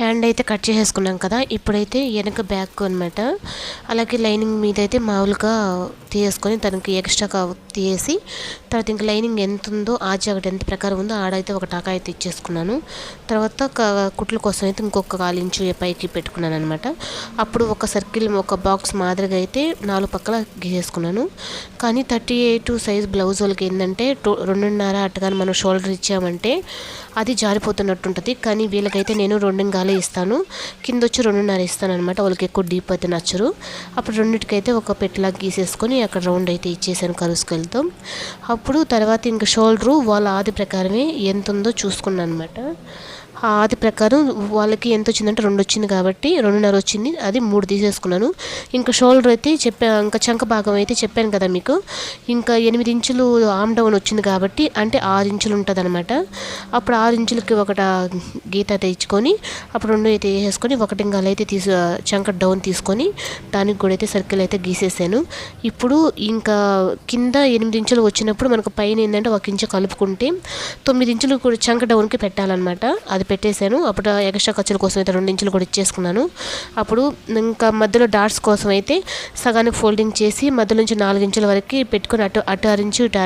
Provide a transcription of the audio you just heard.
Hand అయితే cut చేసేసుకున్నాం కదా ఇప్పుడైతే వెనక బ్యాక్ అనమాట అలాగే లైనింగ్ మీద అయితే మామూలుగా తీసేసుకొని దానికి ఎక్స్ట్రా తీసేసి తర్వాత ఇంకా లైనింగ్ ఎంత ఉందో ఆ జాకెట్ ఎంత ప్రకారం ఉందో ఆడైతే ఒక టాకా అయితే ఇచ్చేసుకున్నాను. తర్వాత కుట్ల కోసం అయితే ఇంకొక కాలు ఇంచు పైకి పెట్టుకున్నాను అనమాట అప్పుడు ఒక సర్కిల్ ఒక బాక్స్ మాదిరిగా అయితే నాలుగు పక్కల గీసేసుకున్నాను. కానీ థర్టీ ఎయిట్ సైజ్ బ్లౌజ్ వాళ్ళకి ఏంటంటే రెండున్నర అట్టుగా మనం షోల్డర్ ఇచ్చామంటే అది జారిపోతున్నట్టు ఉంటుంది కానీ వీళ్ళకైతే నేను రెండు గాలి రెండుగాలే ఇస్తాను. కింద వచ్చి రెండున్నర ఇస్తాను అనమాట వాళ్ళకి ఎక్కువ డీప్ అయితే నచ్చరు అప్పుడు రెండింటికైతే ఒక పెట్టిలా గీసేసుకొని అక్కడ రౌండ్ అయితే ఇచ్చేసాను కరుసుకెళ్తాం. అప్పుడు తర్వాత ఇంకా షోల్డరు వాళ్ళ ఆది ప్రకారమే ఎంత ఉందో చూసుకున్నాను అనమాట ఆ ప్రకారం వాళ్ళకి ఎంత వచ్చిందంటే రెండు వచ్చింది కాబట్టి రెండున్నర వచ్చింది. అది మూడు తీసేసుకున్నాను. ఇంకా షోల్డర్ అయితే చెప్పా ఇంకా చంక భాగం అయితే చెప్పాను కదా మీకు. ఇంకా ఎనిమిది ఇంచులు ఆమ్ డౌన్ వచ్చింది కాబట్టి అంటే ఆరు ఇంచులు ఉంటుంది అనమాట అప్పుడు ఆరు ఇంచులకి ఒకట గీత అయితే ఇచ్చుకొని అప్పుడు రెండు అయితే వేసేసుకొని ఒకటి ఇంకా అయితే తీసు చంక డౌన్ తీసుకొని దానికి కూడా అయితే సర్కిల్ అయితే గీసేసాను. ఇప్పుడు ఇంకా కింద ఎనిమిది ఇంచులు వచ్చినప్పుడు మనకు పైన ఏంటంటే ఒక ఇంచు కలుపుకుంటే తొమ్మిది ఇంచులు కూడా చంక డౌన్కి పెట్టాలన్నమాట. అది పెట్టేశాను. అప్పుడు ఎక్స్ట్రా ఖర్చుల కోసం అయితే రెండు ఇంచులు కూడా ఇచ్చేసుకున్నాను. అప్పుడు ఇంకా మధ్యలో డాట్స్ కోసం అయితే సగానికి ఫోల్డింగ్ చేసి మధ్య నుంచి నాలుగు ఇంచుల వరకు పెట్టుకొని అటు అటు ఆరు ఇటు